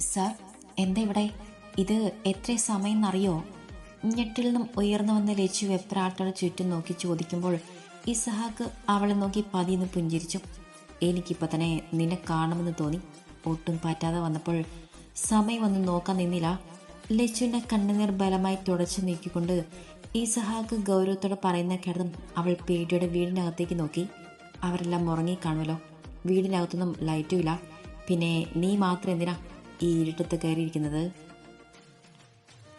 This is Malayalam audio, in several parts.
സാർ എന്താ ഇവിടെ ഇത് എത്ര സമയം എന്നറിയോ ഞെട്ടിൽ നിന്നും ഉയർന്നു വന്ന ലച്ചു വെപ്രാട്ടോടെ ചുറ്റും നോക്കി ചോദിക്കുമ്പോൾ ഇസഹാക്ക് അവളെ നോക്കി പതിയെന്ന് പുഞ്ചിരിച്ചു. എനിക്കിപ്പോൾ തന്നെ നിന്നെ കാണുമെന്ന് തോന്നി. ഒട്ടും പറ്റാതെ വന്നപ്പോൾ സമയം ഒന്നും നോക്കാൻ നിന്നില്ല. ലച്ചുവിന്റെ കണ്ണുനീർ ബലമായി തുടച്ചു നീക്കിക്കൊണ്ട് ഇസഹാക്ക് ഗൗരവത്തോടെ പറയുന്ന കേട്ടതും അവൾ പേടിയുടെ വീടിനകത്തേക്ക് നോക്കി. അവരെല്ലാം ഉറങ്ങി കാണുമല്ലോ. വീടിനകത്തൊന്നും ലൈറ്റും ഇല്ല. പിന്നെ നീ മാത്രം എന്തിനാ ഈ ഇരുട്ടത്ത് കയറിയിരിക്കുന്നത്.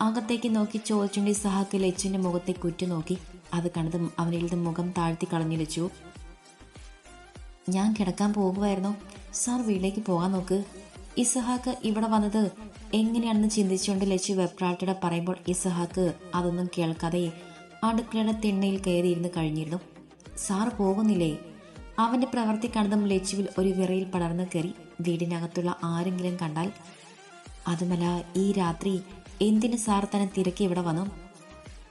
അകത്തേക്ക് നോക്കി ചോദിച്ചുണ്ടി സഹാക്ക് ലച്ചുവിന്റെ കുറ്റു നോക്കി. അത് കണ്ടതും നിന്ന് മുഖം താഴ്ത്തി കളഞ്ഞു ലച്ചു ഞാൻ കിടക്കാൻ പോകുമായിരുന്നു. സാർ വീട്ടിലേക്ക് പോകാൻ നോക്ക്. ഇസഹാക്ക് ഇവിടെ വന്നത് എങ്ങനെയാണെന്ന് ചിന്തിച്ചുകൊണ്ട് ലച്ചു വെപ്രാട്ടോടെ പറയുമ്പോൾ ഇസഹാക്ക് അതൊന്നും കേൾക്കാതെ അടുക്കളയുടെ തിണ്ണയിൽ കയറിയിരുന്ന് കഴിഞ്ഞിരുന്നു. സാർ പോകുന്നില്ലേ? അവന്റെ പ്രവൃത്തി കണ്ടതും ലച്ചുവിൽ ഒരു വിറയിൽ പടർന്നു കയറി. വീടിനകത്തുള്ള ആരെങ്കിലും കണ്ടാൽ അതുമല്ല ഈ രാത്രി എന്തിന് സാർ തന്നെ തിരക്കി ഇവിടെ വന്നു?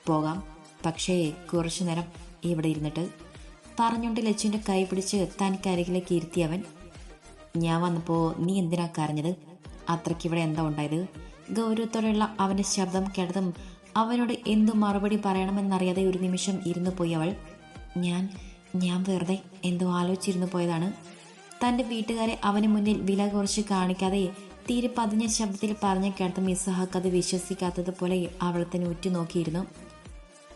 പോകാം. പക്ഷേ കുറച്ചു നേരം ഇവിടെ ഇരുന്നിട്ട് പറഞ്ഞുകൊണ്ട് ലച്ചുവിന്റെ കൈ പിടിച്ച് തനിക്ക് ഇരുത്തി അവൻ. ഞാൻ വന്നപ്പോൾ നീ എന്തിനാ കരഞ്ഞത്? അത്രയ്ക്ക് ഇവിടെ എന്താ ഉണ്ടായത്? ഗൗരവത്തോടെയുള്ള അവന്റെ ശബ്ദം കേട്ടതും അവനോട് എന്തു മറുപടി പറയണമെന്നറിയാതെ ഒരു നിമിഷം ഇരുന്നു പോയി അവൾ. ഞാൻ ഞാൻ വെറുതെ എന്തോ ആലോചിച്ചിരുന്നു പോയതാണ്. തന്റെ വീട്ടുകാരെ അവന് മുന്നിൽ വില കുറച്ച് കാണിക്കാതെ തീരെ പതിഞ്ഞ ശബ്ദത്തിൽ പറഞ്ഞ കേട്ട മിസ്സഹാക്ക് അത് വിശ്വസിക്കാത്തതുപോലെ അവൾ തന്നെ ഉറ്റുനോക്കിയിരുന്നു.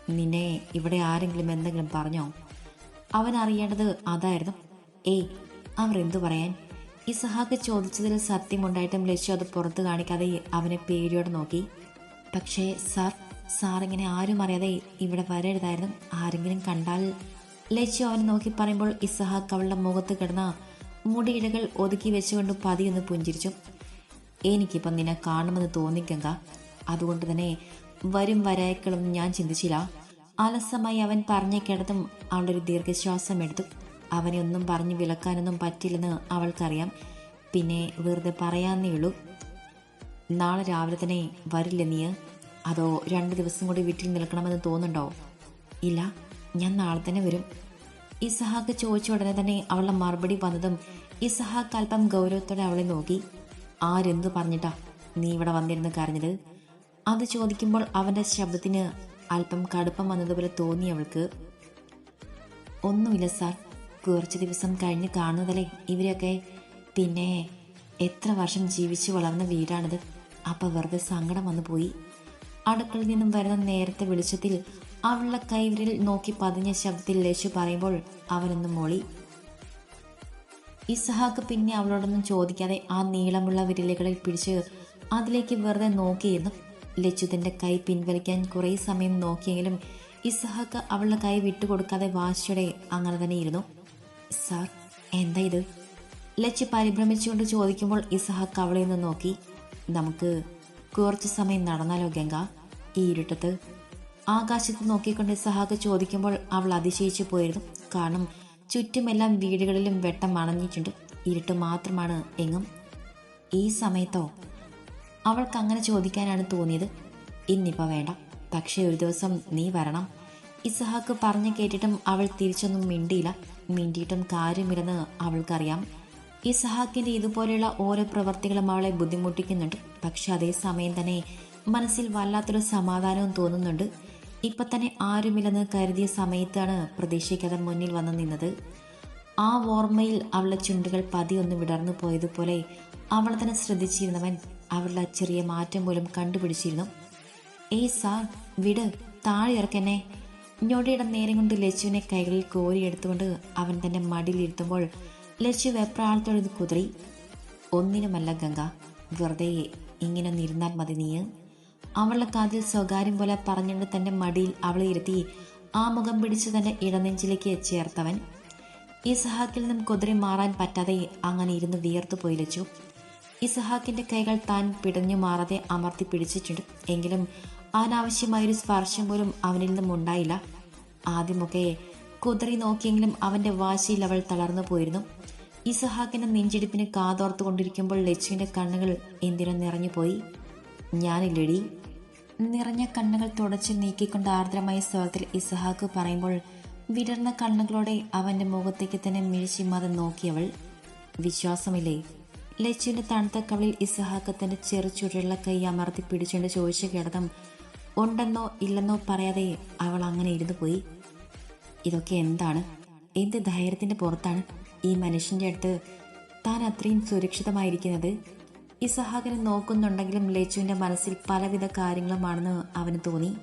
നിന്നെ ഇവിടെ ആരെങ്കിലും എന്തെങ്കിലും പറഞ്ഞോ? അവൻ അറിയേണ്ടത് അതായിരുന്നു. ഏയ് അവർ എന്തു പറയാൻ? ഇസഹാക്ക് ചോദിച്ചതിൽ സത്യമുണ്ടായിട്ടും ലക്ഷ്യം അത് പുറത്തു കാണിക്കാതെ അവനെ പേടിയോടെ നോക്കി. പക്ഷേ സാർ സാറിങ്ങനെ ആരും അറിയാതെ ഇവിടെ വരരുതായിരുന്നു. ആരെങ്കിലും കണ്ടാൽ ലച്ചു അവനെ നോക്കി പറയുമ്പോൾ ഇസഹാക്ക് അവളുടെ മുഖത്ത് കിടന്ന മുടിയിഴകൾ ഒതുക്കി വെച്ചുകൊണ്ട് പതിയൊന്ന് പുഞ്ചിരിച്ചു. എനിക്കിപ്പം നിന്നെ കാണുമെന്ന് തോന്നിക്കങ്ക അതുകൊണ്ട് തന്നെ വരും വരായ്ക്കളും ഞാൻ ചിന്തിച്ചില്ല. അലസമായി അവൻ പറഞ്ഞു അവളുടെ ഒരു ദീർഘശ്വാസം എടുത്തു. അവനെ ഒന്നും പറഞ്ഞു വിലക്കാനൊന്നും പറ്റില്ലെന്ന് അവൾക്കറിയാം. പിന്നെ വെറുതെ പറയാന്നേ ഉള്ളൂ. നാളെ രാവിലെ തന്നെ വരില്ല നീ അതോ രണ്ട് ദിവസം കൂടി വീട്ടിൽ നിൽക്കണമെന്ന് തോന്നുന്നുണ്ടോ? ഇല്ല. ഞാൻ നാളെ തന്നെ വരും. ഇസഹാക്ക് ചോദിച്ച ഉടനെ തന്നെ അവളുടെ മറുപടി വന്നതും ഇസഹാക്ക് അല്പം ഗൗരവത്തോടെ അവളെ നോക്കി. ആരെന്തു പറഞ്ഞിട്ടാ നീ ഇവിടെ വന്നിരുന്ന് കരഞ്ഞത്? അത് ചോദിക്കുമ്പോൾ അവന്റെ ശബ്ദത്തിന് അല്പം കടുപ്പം വന്നതുപോലെ തോന്നി അവൾക്ക്. ഒന്നുമില്ല സാർ. കുറച്ച് ദിവസം കഴിഞ്ഞ് കാണുന്നതല്ലേ ഇവരൊക്കെ പിന്നെ എത്ര വർഷം ജീവിച്ചു വളർന്ന വീടാണിത്. അപ്പം വെറുതെ സങ്കടം വന്നു പോയി അടുക്കളയിൽ നിന്നും വരുന്ന നേരത്തെ വെളിച്ചത്തിൽ അവളുടെ കൈവിരൽ നോക്കി പതിഞ്ഞ ശബ്ദത്തിൽ ലേശു പറയുമ്പോൾ അവനൊന്ന് മൊളി. ഇസഹാക്ക് പിന്നെ അവളോടൊന്നും ചോദിക്കാതെ ആ നീളമുള്ള വിരലുകളിൽ പിടിച്ച് അതിലേക്ക് വെറുതെ നോക്കിയെന്നും ലച്ചുതിന്റെ കൈ പിൻവലിക്കാൻ കുറേ സമയം നോക്കിയെങ്കിലും ഇസഹാക്ക് അവളുടെ കൈ വിട്ടുകൊടുക്കാതെ വാശിയുടെ അങ്ങനെ തന്നെ ഇരുന്നു സാർ എന്താ ഇത്? ലച്ചു പരിഭ്രമിച്ചുകൊണ്ട് ചോദിക്കുമ്പോൾ ഇസഹാക്ക് അവളെ ഒന്ന് നോക്കി. നമുക്ക് കുറച്ച് സമയം നടന്നാലോ ഗംഗ? ഈ ഇരുട്ടത്ത് ആകാശത്ത് നോക്കിക്കൊണ്ട് സഹാഗ് ചോദിക്കുമ്പോൾ അവൾ അതിശയിച്ചു പോയിരുന്നു. കാരണം ചുറ്റുമെല്ലാം വീടുകളിലും വെട്ടം അണഞ്ഞിട്ടുണ്ട്. ഇരുട്ട് മാത്രമാണ് എങ്ങും. ഈ സമയത്തോ? അവൾക്ക് അങ്ങനെ ചോദിക്കാനാണ് തോന്നിയത്. ഇന്നിപ്പോൾ വേണ്ട. പക്ഷേ ഒരു ദിവസം നീ വരണം. ഇസഹാക്ക് പറഞ്ഞു കേട്ടിട്ടും അവൾ തിരിച്ചൊന്നും മിണ്ടിയില്ല. മിണ്ടിയിട്ടും കാര്യമില്ലെന്ന് അവൾക്കറിയാം. ഇസഹാക്കിന്റെ ഇതുപോലെയുള്ള ഓരോ പ്രവർത്തികളും അവളെ ബുദ്ധിമുട്ടിക്കുന്നുണ്ട്. പക്ഷെ അതേസമയം തന്നെ മനസ്സിൽ വല്ലാത്തൊരു സമാധാനവും തോന്നുന്നുണ്ട്. ഇപ്പൊ തന്നെ ആരുമില്ലെന്ന് കരുതിയ സമയത്താണ് പ്രതീക്ഷിക്കാതെ മുന്നിൽ വന്നു നിന്നത്. ആ ഓർമ്മയിൽ അവളുടെ ചുണ്ടുകൾ പതിയൊന്ന് വിടർന്നു പോയതുപോലെ അവളെ തന്നെ ശ്രദ്ധിച്ചിരുന്നവൻ അവളുടെ ചെറിയ മാറ്റം പോലും കണ്ടുപിടിച്ചിരുന്നു. ഏയ് സാർ വിട് താഴെ ഇറക്കെന്നെ. ഞൊടിയുടെ നേരം കൊണ്ട് ലച്ചുവിനെ കൈകളിൽ കോരിയെടുത്തുകൊണ്ട് അവൻ തന്റെ മടിയിലിരുത്തുമ്പോൾ ലച്ചു വെപ്രാളത്തോടെ കുതിറി. ഒന്നിനുമല്ല ഗംഗ വെറുതെ ഇങ്ങനെ നിരുന്നാൽ മതി നീ അവളുടെ കാതിൽ സ്വകാര്യം പോലെ പറഞ്ഞുകൊണ്ട് തന്റെ മടിയിൽ അവളെ ഇരുത്തി ആ മുഖം പിടിച്ച് തന്റെ ഇടനെഞ്ചിലേക്ക് ചേർത്തവൻ. ഇസഹാക്കിൽ നിന്നും കുതിരി മാറാൻ പറ്റാതെ അങ്ങനെ ഇരുന്ന് വിയർത്തു പോയിലച്ചു ഇസഹാക്കിന്റെ കൈകൾ താൻ പിടഞ്ഞു മാറാതെ അമർത്തി പിടിച്ചിട്ടുണ്ട്. എങ്കിലും അനാവശ്യമായൊരു സ്പർശം പോലും അവനിൽ നിന്നും ഉണ്ടായില്ല. ആദ്യമൊക്കെ കുതിറി നോക്കിയെങ്കിലും അവന്റെ വാശിയിൽ അവൾ തളർന്നു പോയിരുന്നു. ഇസഹാക്കിന്റെ നെഞ്ചിടിപ്പിന് കാതോർത്തു കൊണ്ടിരിക്കുമ്പോൾ ലച്ചുവിന്റെ കണ്ണുകൾ എന്തിനോ നിറഞ്ഞുപോയി. ഞാനില്ലടി നിറഞ്ഞ കണ്ണുകൾ തുടച്ച് നീക്കിക്കൊണ്ട് ആർദ്രമായ സ്വരത്തിൽ ഇസഹാക്ക് പറയുമ്പോൾ വിടർന്ന കണ്ണുകളോടെ അവന്റെ മുഖത്തേക്ക് തന്നെ മിഴിച്ചിമാതെ നോക്കിയവൾ വിശ്വാസമില്ലേ? ലച്ചുവിന്റെ തണുത്ത കവളിൽ ഇസഹാക്ക് തന്റെ ചെറു ചുരുള്ള കൈ അമർത്തി പിടിച്ചുകൊണ്ട് ചോദിച്ച കിടതം ഉണ്ടെന്നോ ഇല്ലെന്നോ പറയാതെ അവൾ അങ്ങനെ ഇരുന്നു പോയി? ഇതൊക്കെ എന്താണ്? എന്ത് ധൈര്യത്തിന്റെ പുറത്താണ് ഈ മനുഷ്യന്റെ അടുത്ത് താൻ അത്രയും സുരക്ഷിതമായിരിക്കുന്നത്? ഇസഹാക്കിനെ നോക്കുന്നുണ്ടെങ്കിലും ലച്ചുവിന്റെ മനസ്സിൽ പലവിധ കാര്യങ്ങളുമാണെന്ന് അവന് തോന്നി.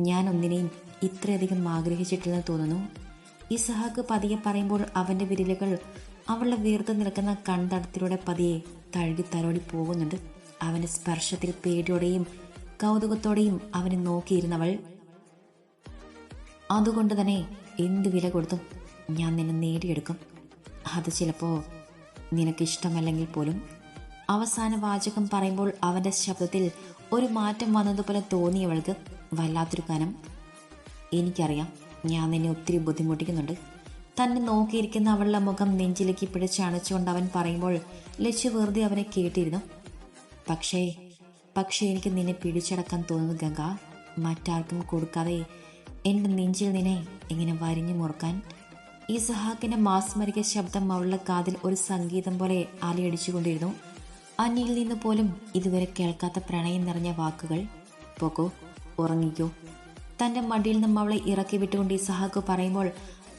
ഞാൻ ഒന്നിനെയും ഇത്രയധികം ആഗ്രഹിച്ചിട്ടില്ലെന്ന് തോന്നുന്നു. ഇസഹാക്ക് പതിയെ പറയുമ്പോൾ അവന്റെ വിരലുകൾ അവളുടെ വീർത്ത് നിൽക്കുന്ന കൺതടത്തിലൂടെ പതിയെ തഴുകി തലോടി പോകുന്നുണ്ട്. അവന്റെ സ്പർശത്തിൽ പേടിയോടെയും കൗതുകത്തോടെയും അവനെ നോക്കിയിരുന്നവൾ അതുകൊണ്ട് തന്നെ എന്ത് വില കൊടുത്തും ഞാൻ നിന്നെ നേടിയെടുക്കും. അത് ചിലപ്പോൾ നിനക്കിഷ്ടമല്ലെങ്കിൽ പോലും. അവസാന വാചകം പറയുമ്പോൾ അവന്റെ ശബ്ദത്തിൽ ഒരു മാറ്റം വന്നതുപോലെ തോന്നിയവൾക്ക് വല്ലാത്തൊരു കനം. എനിക്കറിയാം ഞാൻ നിന്നെ ഒത്തിരി ബുദ്ധിമുട്ടിക്കുന്നുണ്ട്. തന്നെ നോക്കിയിരിക്കുന്ന അവളുടെ മുഖം നെഞ്ചിലേക്ക് പിടിച്ചണച്ചുകൊണ്ട് അവൻ പറയുമ്പോൾ ലച്ചു വെറുതെ അവനെ കേട്ടിരുന്നു. പക്ഷേ പക്ഷേ എനിക്ക് നിന്നെ പിടിച്ചടക്കാൻ തോന്നുന്നു ഗംഗ. മറ്റാർക്കും കൊടുക്കാതെ എന്റെ നെഞ്ചിൽ നിന്നെ ഇങ്ങനെ വരിഞ്ഞു മുറുക്കാൻ. ഈ സഹാക്കിന്റെ മാസ്മരിക ശബ്ദം അവളുടെ കാതിൽ ഒരു സംഗീതം പോലെ അലയടിച്ചുകൊണ്ടിരുന്നു അന്യയിൽ നിന്ന് പോലും ഇതുവരെ കേൾക്കാത്ത പ്രണയം നിറഞ്ഞ വാക്കുകൾ പോക്കോ ഉറങ്ങിക്കോ. തന്റെ മടിയിൽ നിന്നും അവളെ ഇറക്കി വിട്ടുകൊണ്ട് ഇസഹാക്ക് പറയുമ്പോൾ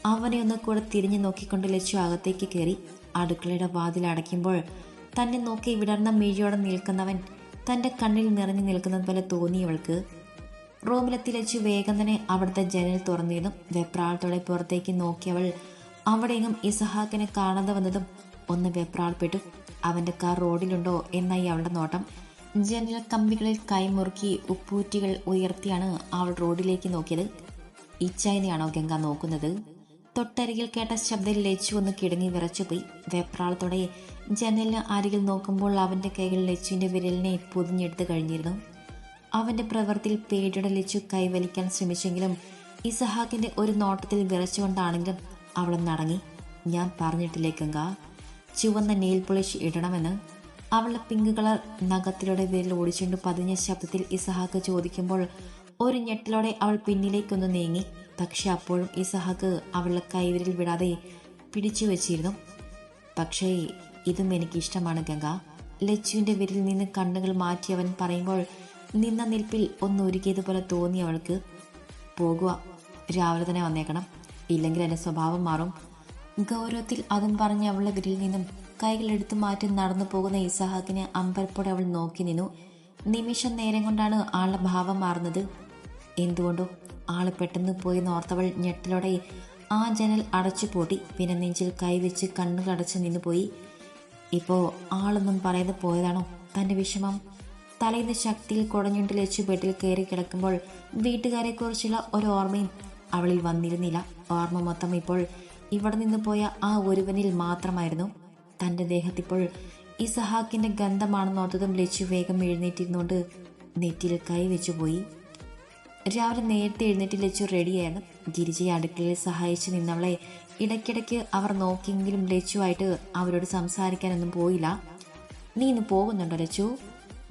അവനെ ഒന്ന് കൂടെ തിരിഞ്ഞു നോക്കിക്കൊണ്ട് ലച്ചു അകത്തേക്ക് കയറി അടുക്കളയുടെ വാതിൽ അടയ്ക്കുമ്പോൾ തന്നെ നോക്കി വിടർന്ന മീഴിയോടെ നിൽക്കുന്നവൻ തന്റെ കണ്ണിൽ നിറഞ്ഞു നിൽക്കുന്നത് പോലെ തോന്നിയവൾക്ക് റൂമിലെത്തി ലച്ചു വേഗം തന്നെ അവിടുത്തെ ജനൽ തുറന്നിരുന്നു വെപ്രാളത്തോടെ പുറത്തേക്ക് നോക്കിയവൾ അവിടെയെങ്ങും ഇസഹാക്കിനെ കാണാതെ വന്നതും ഒന്ന് വെപ്രാൾപ്പെട്ടു അവന്റെ കാർ റോഡിലുണ്ടോ എന്നായി അവളുടെ നോട്ടം. ജനൽ കമ്പികളിൽ കൈമുറുക്കി ഉപ്പൂറ്റികൾ ഉയർത്തിയാണ് അവൾ റോഡിലേക്ക് നോക്കിയത്. ഇച്ചായനെയാണോ ഗംഗ നോക്കുന്നത്? തൊട്ടരികിൽ കേട്ട ശബ്ദം ലച്ചു ഒന്ന് കിടങ്ങി വിറച്ചുപോയി. വെപ്രാളത്തോടെ ജനലിന് അരികിൽ നോക്കുമ്പോൾ അവന്റെ കൈകൾ ലച്ചുവിന്റെ വിരലിനെ പൊതിഞ്ഞെടുത്ത് കഴിഞ്ഞിരുന്നു. അവന്റെ പ്രവൃത്തിയിൽ പേടിയുടെ ലച്ചു കൈവലിക്കാൻ ശ്രമിച്ചെങ്കിലും ഇസഹാക്കിന്റെ ഒരു നോട്ടത്തിൽ വിറച്ചുകൊണ്ടാണെങ്കിലും അവൾ നടങ്ങി. ഞാൻ പറഞ്ഞിട്ടില്ലേ ഗംഗ? ചുവന്ന നെയിൽ പോളിഷ് ഇടണമെന്ന് അവളുടെ പിങ്ക് കളർ നഖത്തിലൂടെ വിരൽ ഓടിച്ചുകൊണ്ട് പതിഞ്ഞ ശബ്ദത്തിൽ ഇസഹാക്ക് ചോദിക്കുമ്പോൾ ഒരു ഞെട്ടലോടെ അവൾ പിന്നിലേക്കൊന്ന് നീങ്ങി. പക്ഷെ അപ്പോഴും ഇസഹാക്ക് അവളുടെ കൈവിരൽ വിടാതെ പിടിച്ചു വച്ചിരുന്നു. പക്ഷേ ഇതും എനിക്കിഷ്ടമാണ് ഗംഗ. ലച്ചുവിന്റെ വിരൽ നിന്ന് കണ്ണുകൾ മാറ്റി അവൻ പറയുമ്പോൾ നിന്ന നിൽപ്പിൽ ഒന്നൊരുക്കിയതുപോലെ തോന്നി അവൾക്ക്. പോകുക രാവിലെ തന്നെ വന്നേക്കണം. ഇല്ലെങ്കിൽ എന്റെ സ്വഭാവം മാറും. ഗൗരവത്തിൽ അതും പറഞ്ഞ് അവളുടെ വിരിൽ നിന്നും കൈകളെടുത്തു മാറ്റി നടന്നു പോകുന്ന ഇസഹാക്കിനെ അമ്പരപ്പോടെ അവൾ നോക്കി നിന്നു. നിമിഷം നേരം കൊണ്ടാണ് ആളുടെ ഭാവം മാറുന്നത്. എന്തുകൊണ്ടോ ആൾ പെട്ടെന്ന് പോയി നോർത്തവൾ ഞെട്ടലോടെ ആ ജനൽ അടച്ചു പൂട്ടി. പിന്നെ നെഞ്ചിൽ കൈവച്ച് കണ്ണുകളടച്ച് നിന്നു പോയി. ഇപ്പോൾ ആളൊന്നും പറയാതെ പോയതാണോ? തന്റെ വിഷമം. തലേന്ന് ശക്തിയിൽ കുടഞ്ഞുണ്ടിൽ വെച്ച് ബെഡിൽ കയറി കിടക്കുമ്പോൾ വീട്ടുകാരെക്കുറിച്ചുള്ള ഒരു ഓർമ്മയും അവളിൽ വന്നിരുന്നില്ല. ഓർമ്മ മൊത്തം ഇപ്പോൾ ഇവിടെ നിന്ന് പോയ ആ ഒരുവനിൽ മാത്രമായിരുന്നു. തന്റെ ദേഹത്തിപ്പോൾ ഇസഹാക്കിന്റെ ഗന്ധമാണെന്നോർത്തതും ലച്ചു വേഗം എഴുന്നേറ്റിരുന്നുകൊണ്ട് നെറ്റിയിൽ കൈവച്ചു പോയി. രാവിലെ നേരത്തെ എഴുന്നേറ്റ് ലച്ചു റെഡിയായിരുന്നു. ഗിരിജയെ അടുക്കളയിൽ സഹായിച്ചു നിന്നവളെ ഇടയ്ക്കിടയ്ക്ക് അവർ നോക്കിയെങ്കിലും ലച്ചുവായിട്ട് അവരോട് സംസാരിക്കാനൊന്നും പോയില്ല. നീ ഇന്ന് പോകുന്നുണ്ടോ ലച്ചു?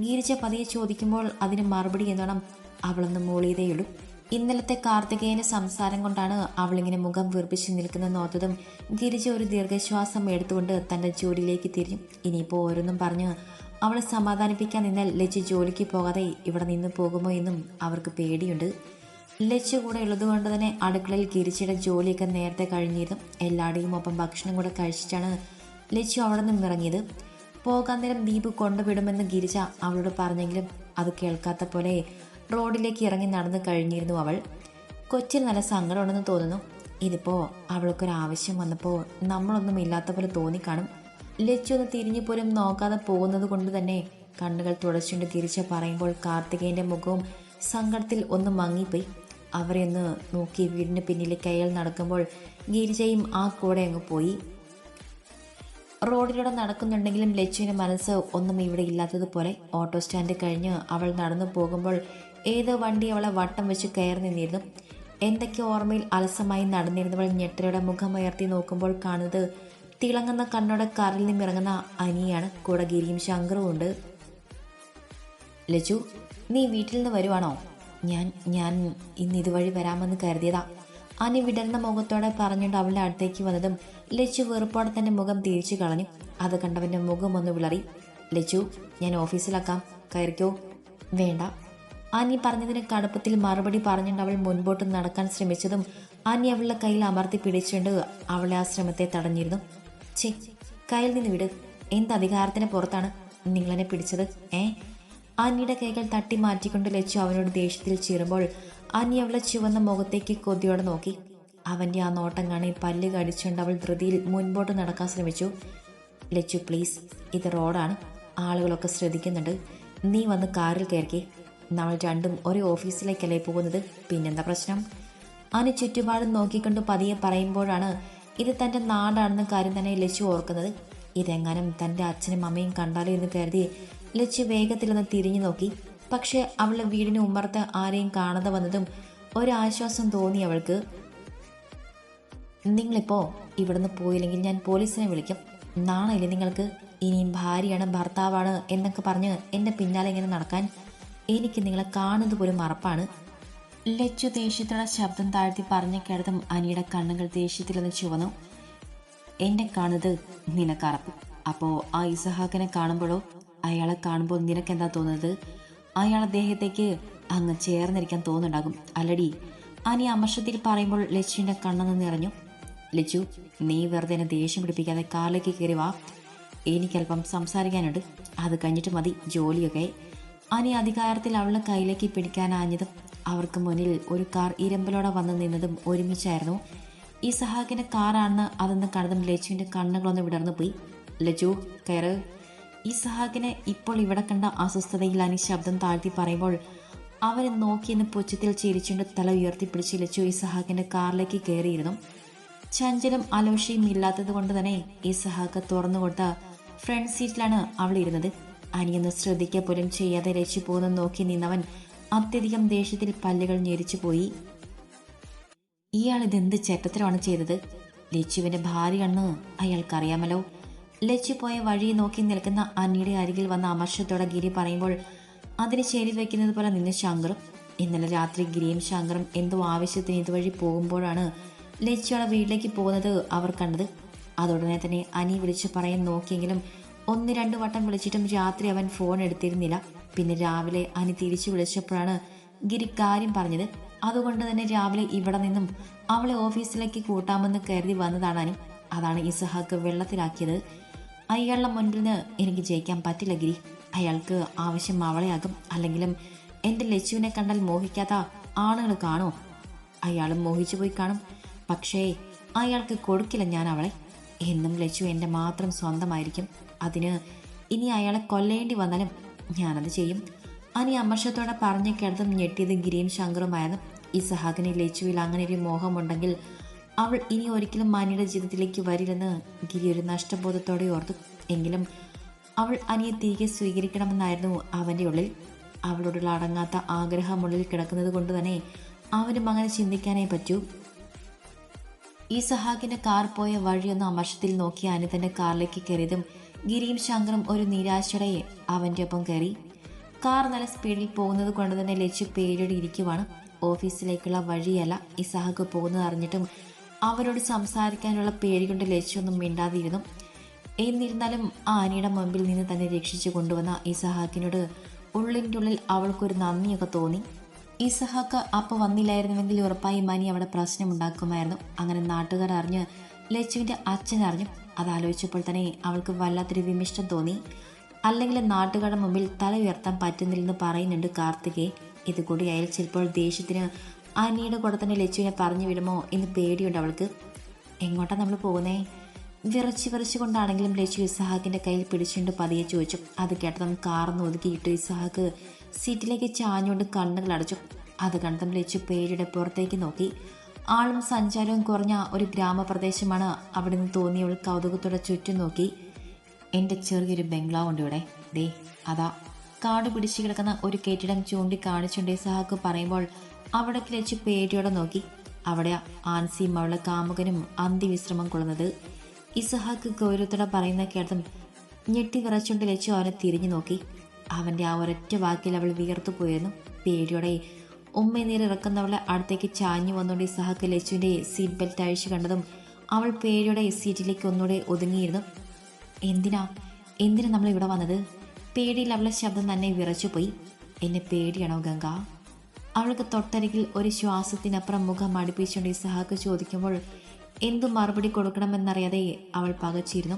ഗിരിജ പതിയെ ചോദിക്കുമ്പോൾ അതിന് മറുപടി എന്നോണം അവളൊന്ന് മൂളിയതേയുള്ളൂ. ഇന്നലത്തെ കാർത്തികേയന സംസാരം കൊണ്ടാണ് അവളിങ്ങനെ മുഖം വീർപ്പിച്ച് നിൽക്കുന്ന ഓർത്തതും ഗിരിജ ഒരു ദീർഘശ്വാസം എടുത്തുകൊണ്ട് തന്റെ ജോലിയിലേക്ക് തിരിഞ്ഞു. ഇനിയിപ്പോൾ ഓരോന്നും പറഞ്ഞ് അവളെ സമാധാനിപ്പിക്കാൻ നിന്നാൽ ലച്ചു ജോലിക്ക് പോകാതെ ഇവിടെ നിന്ന് പോകുമോ എന്നും അവർക്ക് പേടിയുണ്ട്. ലച്ചു കൂടെ ഉള്ളതുകൊണ്ട് തന്നെ അടുക്കളയിൽ ഗിരിച്ചയുടെ ജോലിയൊക്കെ നേരത്തെ കഴിഞ്ഞിരുന്നു. എല്ലാവരുടെയും ഒപ്പം ഭക്ഷണം കൂടെ കഴിച്ചിട്ടാണ് ലച്ചു അവിടെ നിന്നും ഇറങ്ങിയത്. പോകാൻ നേരം ദീപ് കൊണ്ടുവിടുമെന്ന് ഗിരിജ അവളോട് പറഞ്ഞെങ്കിലും അത് കേൾക്കാത്ത പോലെ റോഡിലേക്ക് ഇറങ്ങി നടന്നു കഴിഞ്ഞിരുന്നു അവൾ. കൊച്ചിന് നല്ല സങ്കടമുണ്ടെന്ന് തോന്നുന്നു. ഇതിപ്പോൾ അവൾക്കൊരാവശ്യം വന്നപ്പോൾ നമ്മളൊന്നും ഇല്ലാത്ത പോലെ തോന്നിക്കാണും. ലച്ചു ഒന്ന് തിരിഞ്ഞു പോലും നോക്കാതെ പോകുന്നത് കൊണ്ട് തന്നെ കണ്ണുകൾ തുടച്ചുകൊണ്ട് തിരിച്ച് പറയുമ്പോൾ കാർത്തികേയന്റെ മുഖവും സങ്കടത്തിൽ ഒന്ന് മങ്ങിപ്പോയി. അവരെ ഒന്ന് നോക്കി വീടിന് പിന്നിലെ അയാൾ നടക്കുമ്പോൾ ഗിരിജയും ആ കൂടെ അങ്ങ് പോയി. റോഡിലൂടെ നടക്കുന്നുണ്ടെങ്കിലും ലച്ചുവിന്റെ മനസ്സ് ഒന്നും ഇവിടെ ഇല്ലാത്തതുപോലെ. ഓട്ടോ സ്റ്റാൻഡ് കഴിഞ്ഞ് അവൾ നടന്നു പോകുമ്പോൾ ഏതോ വണ്ടി അവളെ വട്ടം വെച്ച് കയറി നിന്നിരുന്നു. എന്തൊക്കെ ഓർമ്മയിൽ അലസമായി നടന്നിരുന്നവൾ ഞെട്ടലയുടെ മുഖമുയർത്തി നോക്കുമ്പോൾ കാണുന്നത് തിളങ്ങുന്ന കണ്ണോടെ കാറിൽ നിന്നിറങ്ങുന്ന അനിയാണ്. കൂടെ ഗിരിയും ശങ്കറും ഉണ്ട്. ലജു നീ വീട്ടിൽ നിന്ന് വരുവാണോ? ഞാൻ ഞാൻ ഇന്ന് ഇതുവഴി വരാമെന്ന് കരുതിയതാ. അനി വിടർന്ന മുഖത്തോടെ പറഞ്ഞുകൊണ്ട് അവളുടെ അടുത്തേക്ക് വന്നതും ലച്ചു വെറുപ്പോടെ തന്നെ മുഖം തിരിച്ചു കളഞ്ഞു. അത് കണ്ടവന്റെ മുഖം ഒന്ന് വിളറി. ലച്ചു ഞാൻ ഓഫീസിലാക്കാം. കയറിക്കോ. വേണ്ട. അനി പറഞ്ഞതിന് കടുപ്പത്തിൽ മറുപടി പറഞ്ഞുകൊണ്ട് അവൾ മുൻപോട്ട് നടക്കാൻ ശ്രമിച്ചതും ആനി അവളുടെ കയ്യിൽ അമർത്തി പിടിച്ചുകൊണ്ട് അവളെ ആ ശ്രമത്തെ തടഞ്ഞിരുന്നു. ചേ കയ്യിൽ നിന്ന് വിട്. എന്ത് അധികാരത്തിന് പുറത്താണ് നിങ്ങളെന്നെ പിടിച്ചത് ഏ? ആനിയുടെ കൈകൾ തട്ടി മാറ്റിക്കൊണ്ട് ലച്ചു അവനോട് ദേഷ്യത്തിൽ ചീറുമ്പോൾ ആനി അവളെ ചുവന്ന മുഖത്തേക്ക് കൊതിയോടെ നോക്കി. അവന്റെ ആ നോട്ടം കാണി പല്ല് കടിച്ചുകൊണ്ട് അവൾ ധൃതിയിൽ മുൻപോട്ട് നടക്കാൻ ശ്രമിച്ചു. ലച്ചു പ്ലീസ് ഇത് റോഡാണ്. ആളുകളൊക്കെ ശ്രദ്ധിക്കുന്നുണ്ട്. നീ വന്ന് കാറിൽ കയറിക്കേ. നമ്മൾ രണ്ടും ഒരേ ഓഫീസിലേക്കല്ലേ പോകുന്നത്? പിന്നെന്താ പ്രശ്നം? അവന് ചുറ്റുപാടും നോക്കിക്കൊണ്ട് പതിയെ പറയുമ്പോഴാണ് ഇത് തന്റെ നാടാണെന്ന കാര്യം തന്നെ ലച്ചു ഓർക്കുന്നത്. ഇതെങ്ങാനും തന്റെ അച്ഛനും അമ്മയും കണ്ടാലോ എന്ന് കരുതി ലച്ചു വേഗത്തിലൊന്ന് തിരിഞ്ഞു നോക്കി. പക്ഷേ അവളുടെ വീടിന് ഉമ്മർത്ത് ആരെയും കാണാതെ വന്നതും ഒരാശ്വാസം തോന്നി അവൾക്ക്. നിങ്ങളിപ്പോൾ ഇവിടുന്ന് പോയില്ലെങ്കിൽ ഞാൻ പോലീസിനെ വിളിക്കും. നാണയില്ലേ നിങ്ങൾക്ക്? ഇനിയും ഭാര്യയാണ് ഭർത്താവാണ് എന്നൊക്കെ പറഞ്ഞ് എന്റെ പിന്നാലെ ഇങ്ങനെ നടക്കാൻ എനിക്ക് നിങ്ങളെ കാണുന്നത് പോലും മറപ്പാണ്. ലച്ചു ദേഷ്യത്തോടെ ശബ്ദം താഴ്ത്തി പറഞ്ഞ കേട്ടതും അനിയുടെ കണ്ണുകൾ ദേഷ്യത്തിൽ നിന്ന് ചുവന്നു. എന്നെ കാണുന്നത് നിനക്കറപ്പ്. അപ്പോൾ ആ ഇസഹാക്കിനെ കാണുമ്പോഴോ? അയാളെ കാണുമ്പോൾ നിനക്കെന്താ തോന്നുന്നത്? അയാൾ അദ്ദേഹത്തേക്ക് അങ്ങ് ചേർന്നിരിക്കാൻ തോന്നുന്നുണ്ടാകും. അല്ലടി അനി അമർഷത്തിൽ പറയുമ്പോൾ ലച്ചുവിന്റെ കണ്ണെന്ന് നിറഞ്ഞു. ലച്ചു നീ വെറുതെ എന്നെ ദേഷ്യം പിടിപ്പിക്കാതെ കാറിലേക്ക് കയറി വാ. എനിക്കല്പം സംസാരിക്കാനുണ്ട്. അത് കഴിഞ്ഞിട്ട് മതി ജോലിയൊക്കെ. അനി അധികാരത്തിൽ അവളുടെ കയ്യിലേക്ക് പിടിക്കാനാഞ്ഞതും അവർക്ക് മുന്നിൽ ഒരു കാർ ഇരമ്പലോടെ വന്നു നിന്നതും ഒരുമിച്ചായിരുന്നു. ഈ സഹാക്കിന്റെ കാറാണെന്ന് അതെന്ന് കണ്ടതും ലജുവിന്റെ കണ്ണുകളൊന്ന് വിടർന്നു പോയി. ലജു കയറ്. ഈ സഹാക്കിനെ ഇപ്പോൾ ഇവിടെ കണ്ട അസ്വസ്ഥതയിൽ അനി ശബ്ദം താഴ്ത്തി പറയുമ്പോൾ അവനെ നോക്കിയെന്ന് പുച്ഛത്തിൽ ചിരിച്ചുകൊണ്ട് തല ഉയർത്തിപ്പിടിച്ച് ലച്ചു ഈ സഹാക്കിന്റെ കാറിലേക്ക് കയറിയിരുന്നു. ചഞ്ചലും അലോഷയും ഇല്ലാത്തത് കൊണ്ട് തന്നെ ഈ സഹാക്ക് തുറന്നു കൊടുത്ത ഫ്രണ്ട് സീറ്റിലാണ് അവൾ ഇരുന്നത് അനിയൊന്ന് ശ്രദ്ധിക്ക പോലും ചെയ്യാതെ രക്ഷി പോകുന്ന നോക്കി നിന്നവൻ അത്യധികം ദേഷ്യത്തിൽ പല്ലുകൾ ഞെരിച്ചു പോയി. ഇയാൾ ഇതെന്ത് ചെറ്റത്തരമാണ് ചെയ്തത്? ലച്ചുവിന്റെ ഭാര്യയാണെന്ന് അയാൾക്കറിയാമല്ലോ. ലച്ചു പോയ വഴി നോക്കി നിൽക്കുന്ന അനിയുടെ അരികിൽ വന്ന അമർഷത്തോടെ ഗിരി പറയുമ്പോൾ അതിന് ശരി വയ്ക്കുന്നത് പോലെ നിന്ന് ശങ്കറും ഇന്നലെ രാത്രി ഗിരിയും ശങ്കറും എന്തോ ആവശ്യത്തിന് ഇതുവഴി പോകുമ്പോഴാണ് ലച്ചുടെ വീട്ടിലേക്ക് പോകുന്നത് അവർ കണ്ടത്. അതുടനെ തന്നെ അനി വിളിച്ചു പറയാൻ നോക്കിയെങ്കിലും ഒന്ന് രണ്ട് വട്ടം വിളിച്ചിട്ടും രാത്രി അവൻ ഫോൺ എടുത്തിരുന്നില്ല. പിന്നെ രാവിലെ അനി തിരിച്ചു വിളിച്ചപ്പോഴാണ് ഗിരി കാര്യം പറഞ്ഞത്. അതുകൊണ്ട് തന്നെ രാവിലെ ഇവിടെ നിന്നും അവളെ ഓഫീസിലേക്ക് കൂട്ടാമെന്ന് കരുതി വന്നതാണ് അനി. അതാണ് ഇസഹാക്ക് വെള്ളത്തിലാക്കിയത്. അയാളുടെ മുൻപിൽ നിന്ന് എനിക്ക് ജയിക്കാൻ പറ്റില്ല ഗിരി. അയാൾക്ക് ആവശ്യം അവളെയാകും അല്ലെങ്കിലും എന്റെ ലച്ചുവിനെ കണ്ടാൽ മോഹിക്കാത്ത ആളുകൾ കാണോ അയാളും മോഹിച്ചു പോയി കാണും. പക്ഷേ അയാൾക്ക് കൊടുക്കില്ല ഞാൻ അവളെ. എന്നും ലച്ചു എന്റെ മാത്രം സ്വന്തമായിരിക്കും. അതിന് ഇനി അയാളെ കൊല്ലേണ്ടി വന്നാലും ഞാനത് ചെയ്യും. അനി അമർഷത്തോടെ പറഞ്ഞു കിടന്നും ഞെട്ടിയത് ഗിരിയും ശങ്കറുമായിരുന്നു. ഈ സഹാഗിനി ലച്ചുവിൽ അങ്ങനെ ഒരു മോഹമുണ്ടെങ്കിൽ അവൾ ഇനി ഒരിക്കലും മാനിയുടെ ജീവിതത്തിലേക്ക് വരില്ലെന്ന് ഗിരി ഒരു നഷ്ടബോധത്തോടെ ഓർത്തു. എങ്കിലും അവൾ അനിയെ തിരികെ സ്വീകരിക്കണമെന്നായിരുന്നു അവന്റെ ഉള്ളിൽ. അവളോടുള്ള അടങ്ങാത്ത ആഗ്രഹമുള്ളിൽ കിടക്കുന്നത് കൊണ്ട് തന്നെ അവനും അങ്ങനെ ചിന്തിക്കാനേ പറ്റൂ. ഈ സഹാഗിന്റെ കാർ പോയ വഴിയൊന്ന് അമർഷത്തിൽ നോക്കി അനി തന്റെ കാറിലേക്ക് കയറിയതും ഗിരിയും ശങ്കറും ഒരു നിരാശയുടെ അവന്റെ ഒപ്പം കയറി. കാർ നല്ല സ്പീഡിൽ പോകുന്നത് കൊണ്ട് തന്നെ ലച്ചു പേടിയോടെ ഇരിക്കുവാണ് ഓഫീസിലേക്കുള്ള വഴിയല്ല ഇസാഹക്ക് പോകുന്നത് അറിഞ്ഞിട്ടും അവരോട് സംസാരിക്കാനുള്ള പേടി കൊണ്ട് ലച്ചൊന്നും മിണ്ടാതിരുന്നു. എന്നിരുന്നാലും ആനയുടെ മുമ്പിൽ നിന്ന് തന്നെ രക്ഷിച്ചു കൊണ്ടുവന്ന ഇസഹാക്കിനോട് ഉള്ളിന്റെ ഉള്ളിൽ അവൾക്കൊരു നന്ദിയൊക്കെ തോന്നി. ഇസഹാക്ക് അപ്പോൾ വന്നില്ലായിരുന്നുവെങ്കിൽ ഉറപ്പായി മനി അവിടെ പ്രശ്നമുണ്ടാക്കുമായിരുന്നു. അങ്ങനെ നാട്ടുകാർ അറിഞ്ഞ് ലച്ചുവിന്റെ അച്ഛൻ അറിഞ്ഞു അതാലോചിച്ചപ്പോൾ തന്നെ അവൾക്ക് വല്ലാത്തൊരു വിമിഷ്ടം തോന്നി. അല്ലെങ്കിൽ നാട്ടുകാരുടെ മുമ്പിൽ തല ഉയർത്താൻ പറ്റുന്നില്ലെന്ന് പറയുന്നുണ്ട് കാർത്തികെ. ഇതുകൂടി അയാൾ ചിലപ്പോൾ ദേഷ്യത്തിന് അനിയുടെ കൂടെ തന്നെ ലച്ചുവിനെ പറഞ്ഞു വിടുമോ? എന്ന് പേടിയുണ്ട് അവൾക്ക്. എങ്ങോട്ടാണ് നമ്മൾ പോകുന്നേ? വിറച്ച് കൊണ്ടാണെങ്കിലും ലച്ചു ഇസഹാക്കിന്റെ കയ്യിൽ പിടിച്ചുകൊണ്ട് പതിയെ ചോദിച്ചു. അത് കേട്ടതും കാർന്ന് ഒതുക്കിയിട്ട് ഇസഹാക്ക് സീറ്റിലേക്ക് ചാഞ്ഞുകൊണ്ട് കണ്ണുകൾ അടച്ചു. അത് കണ്ടതും ലച്ചു പേടിയുടെ പുറത്തേക്ക് നോക്കി. ആളും സഞ്ചാരവും കുറഞ്ഞ ഒരു ഗ്രാമപ്രദേശമാണ് അവിടെ നിന്ന് തോന്നിയവൾ കൗതുകത്തോടെ ചുറ്റും നോക്കി. എന്റെ ചെറിയൊരു ബംഗ്ലാവ് ഉണ്ട് ഇവിടെ. ദേ അതാ. കാട് പിടിച്ചു കിടക്കുന്ന ഒരു കെട്ടിടം ചൂണ്ടി കാണിച്ചുണ്ടേ സഹാക്ക് പറയുമ്പോൾ അവിടെ ലച്ചു പേടിയോടെ നോക്കി. അവിടെ ആൻസിയും അവളെ കാമുകനും അന്തിവിശ്രമം കൊള്ളുന്നത്. ഇസഹാക്ക് ഗൗരവത്തോടെ പറയുന്ന കേട്ടതും ഞെട്ടി വിറച്ചുകൊണ്ട് ലച്ചു അവനെ തിരിഞ്ഞു നോക്കി. അവന്റെ ആ ഒരൊറ്റ വാക്കിൽ അവൾ വിയർത്തു പോയിരുന്നു പേടിയോടെ ഉമ്മനീർ ഇറക്കുന്നവളെ അടുത്തേക്ക് ചാഞ്ഞു വന്നുകൊണ്ട് സഹക്ക് ലച്ചുവിന്റെ സീറ്റ് ബെൽറ്റ് അഴിച്ചു കണ്ടതും അവൾ പേടിയുടെ സീറ്റിലേക്ക് ഒന്നുകൂടെ ഒതുങ്ങിയിരുന്നു. എന്തിനാ? എന്തിനാ നമ്മൾ ഇവിടെ വന്നത്? പേടിയിൽ അവളുടെ ശബ്ദം തന്നെ വിറച്ചുപോയി എന്നെ പേടിയാണോ ഗംഗ? അവൾക്ക് തൊട്ടരികിൽ ഒരു ശ്വാസത്തിനപ്പുറം മുഖം അടുപ്പിച്ചുകൊണ്ട് സഹാക്ക് ചോദിക്കുമ്പോൾ എന്തു മറുപടി കൊടുക്കണമെന്നറിയാതെ അവൾ പകച്ചിരുന്നു.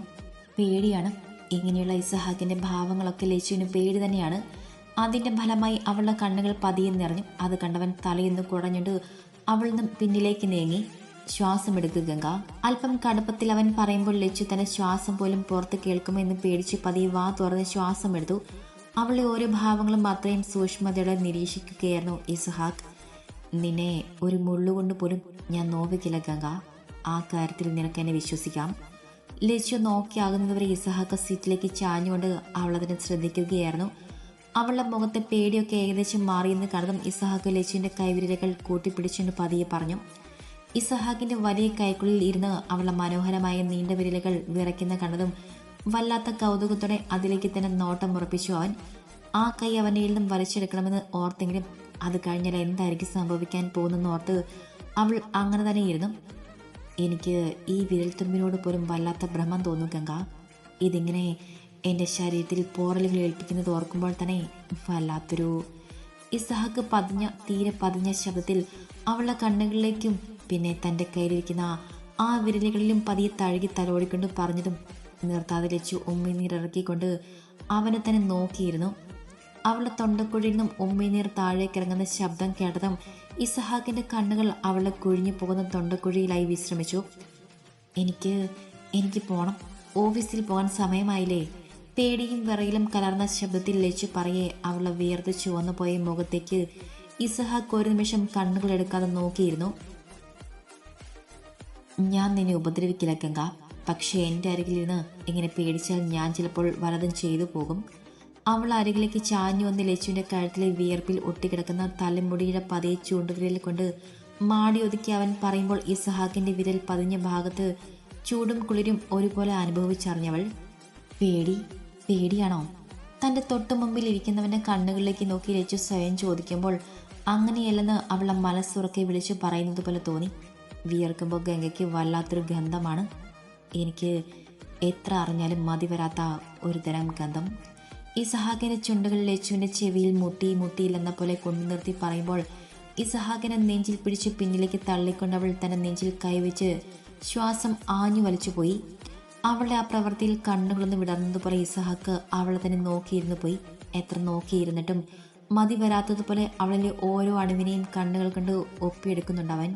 പേടിയാണ്. ഇങ്ങനെയുള്ള ഇസഹാക്കിന്റെ ഭാവങ്ങളൊക്കെ ലച്ചുവിന് പേടി തന്നെയാണ്. അതിന്റെ ഫലമായി അവളുടെ കണ്ണുകൾ പതിയെ നിറഞ്ഞു. അത് കണ്ടവൻ തലയെന്ന് കുഴഞ്ഞിട്ട് അവൾ നിന്നും പിന്നിലേക്ക് നീങ്ങി. ശ്വാസമെടുക്കുക ഗംഗ. അല്പം കടുപ്പത്തിൽ അവൻ പറയുമ്പോൾ ലച്ചു തന്റെ ശ്വാസം പോലും പുറത്ത് കേൾക്കുമെന്ന് പേടിച്ച് പതിയെ വാ തുറന്ന് ശ്വാസമെടുത്തു. അവളുടെ ഓരോ ഭാവങ്ങളും അത്രയും സൂക്ഷ്മതയോടെ നിരീക്ഷിക്കുകയായിരുന്നു ഇസ്ഹാഖ്. നിന്നെ ഒരു മുള്ളുകൊണ്ട് പോലും ഞാൻ നോവിക്കില്ല ഗംഗ. ആ കാര്യത്തിൽ നിനക്ക് എന്നെ വിശ്വസിക്കാം. ലച്ചു നോക്കിയാകുന്നതുവരെ ഇസഹാക്ക് സീറ്റിലേക്ക് ചാഞ്ഞുകൊണ്ട് അവളതിനെ ശ്രദ്ധിക്കുകയായിരുന്നു. അവളുടെ മുഖത്തെ പേടിയൊക്കെ ഏകദേശം മാറിയെന്ന് കരുതും ഇസഹാക്ക് ലച്ചുവിന്റെ കൈവിരലുകൾ കൂട്ടിപ്പിടിച്ചുകൊണ്ട് പതിയെ പറഞ്ഞു. ഇസഹാക്കിന്റെ വലിയ കൈക്കുള്ളിൽ ഇരുന്ന് അവളുടെ മനോഹരമായ നീണ്ട വിരലുകൾ വിറയ്ക്കുന്ന കണ്ടതും വല്ലാത്ത കൗതുകത്തോടെ അതിലേക്ക് തന്നെ നോട്ടം ഉറപ്പിച്ചു അവൻ. ആ കൈ അവന്റെ നിന്നും വലിച്ചെടുക്കണമെന്ന് ഓർത്തെങ്കിലും അത് കഴിഞ്ഞാൽ എന്തായിരിക്കും സംഭവിക്കാൻ പോകുന്നെന്ന് ഓർത്ത് അവൾ അങ്ങനെ തന്നെ ഇരുന്നു. എനിക്ക് ഈ വിരൽത്തുമ്പിനോട് പോലും വല്ലാത്ത ഭ്രമം തോന്നും ഗംഗ. ഇതിങ്ങനെ എന്റെ ശരീരത്തിൽ പോറലുകൾ ഏൽപ്പിക്കുന്നത് ഓർക്കുമ്പോൾ തന്നെ വല്ലാത്തൊരു ഇസഹാക്ക് പതിഞ്ഞ തീരെ പതിഞ്ഞ ശബ്ദത്തിൽ അവളുടെ കണ്ണുകളിലേക്കും പിന്നെ തന്റെ കയ്യിലിരിക്കുന്ന ആ വിരലുകളിലും പതിയെ തഴുകി തലോടിക്കൊണ്ട് പറഞ്ഞതും നിർത്താതെ ലച്ചു ഉമ്മിനീരിറക്കിക്കൊണ്ട് അവനെ തന്നെ നോക്കിയിരുന്നു. അവളുടെ തൊണ്ടക്കുഴിയിൽ നിന്നും ഉമ്മിനീർ താഴേക്കിറങ്ങുന്ന ശബ്ദം കേട്ടതും ഇസഹാക്കിന്റെ കണ്ണുകൾ അവളെ കുഴിഞ്ഞു പോകുന്ന തൊണ്ടക്കുഴിയിലായി വിശ്രമിച്ചു. എനിക്ക് എനിക്ക് പോകണം ഓഫീസിൽ പോകാൻ സമയമായില്ലേ? പേടിയും വിറയിലും കലർന്ന ശബ്ദത്തിൽ ലച്ചു പറയെ അവളെ വിയർത്ത് ചുവന്നുപോയ മുഖത്തേക്ക് ഇസഹാക്ക് ഒരു നിമിഷം കണ്ണുകൾ എടുക്കാതെ നോക്കിയിരുന്നു. ഞാൻ നിന്നെ ഉപദ്രവിക്കില്ല ഗംഗ. പക്ഷേ എന്റെ അരികിലിരുന്ന് ഇങ്ങനെ പേടിച്ചാൽ ഞാൻ ചിലപ്പോൾ വലതും ചെയ്തു പോകും. അവൾ അരികിലേക്ക് ചാഞ്ഞു വന്ന് ലച്ചുവിന്റെ കഴുത്തിലെ വിയർപ്പിൽ ഒട്ടിക്കിടക്കുന്ന തലമുടിയുടെ പതയെ ചൂണ്ടുവിരൽ കൊണ്ട് മാടി ഒതുക്കി അവൻ പറയുമ്പോൾ ഇസഹാക്കിന്റെ വിരൽ പതിഞ്ഞ ഭാഗത്ത് ചൂടും കുളിരും ഒരുപോലെ അനുഭവിച്ചറിഞ്ഞവൾ. പേടി പേടിയാണോ? തന്റെ തൊട്ടു മുമ്പിൽ ഇരിക്കുന്നവന്റെ കണ്ണുകളിലേക്ക് നോക്കി രച്ചു സ്വയം ചോദിക്കുമ്പോൾ അങ്ങനെയല്ലെന്ന് അവളെ മനസ്സുറക്കെ വിളിച്ചു പറയുന്നത് പോലെ തോന്നി. വിയർക്കുമ്പോൾ ഗംഗയ്ക്ക് വല്ലാത്തൊരു ഗന്ധമാണ്. എനിക്ക് എത്ര അറിഞ്ഞാലും മതി വരാത്ത ഒരു തരം ഗന്ധം ഇസഹാക്കിന്റെ ചുണ്ടുകൾ ലച്ചുവിന്റെ ചെവിയിൽ മുട്ടി മുട്ടിയില്ലെന്ന പോലെ കൊണ്ടു നിർത്തി പറയുമ്പോൾ ഇസഹാക്കിനെ നെഞ്ചിൽ പിടിച്ച് പിന്നിലേക്ക് തള്ളിക്കൊണ്ടവൾ തന്റെ നെഞ്ചിൽ കൈവച്ച് ശ്വാസം ആഞ്ഞു വലിച്ചുപോയി. അവളുടെ ആ പ്രവൃത്തിയിൽ കണ്ണുകളൊന്ന് വിടർന്നതുപോലെ ഇസഹാക്ക് അവളെ തന്നെ നോക്കിയിരുന്നു പോയി. എത്ര നോക്കിയിരുന്നിട്ടും മതി വരാത്തതുപോലെ അവളിലെ ഓരോ അണുവിനെയും കണ്ണുകൾ കണ്ട് ഒപ്പിയെടുക്കുന്നുണ്ടവൻ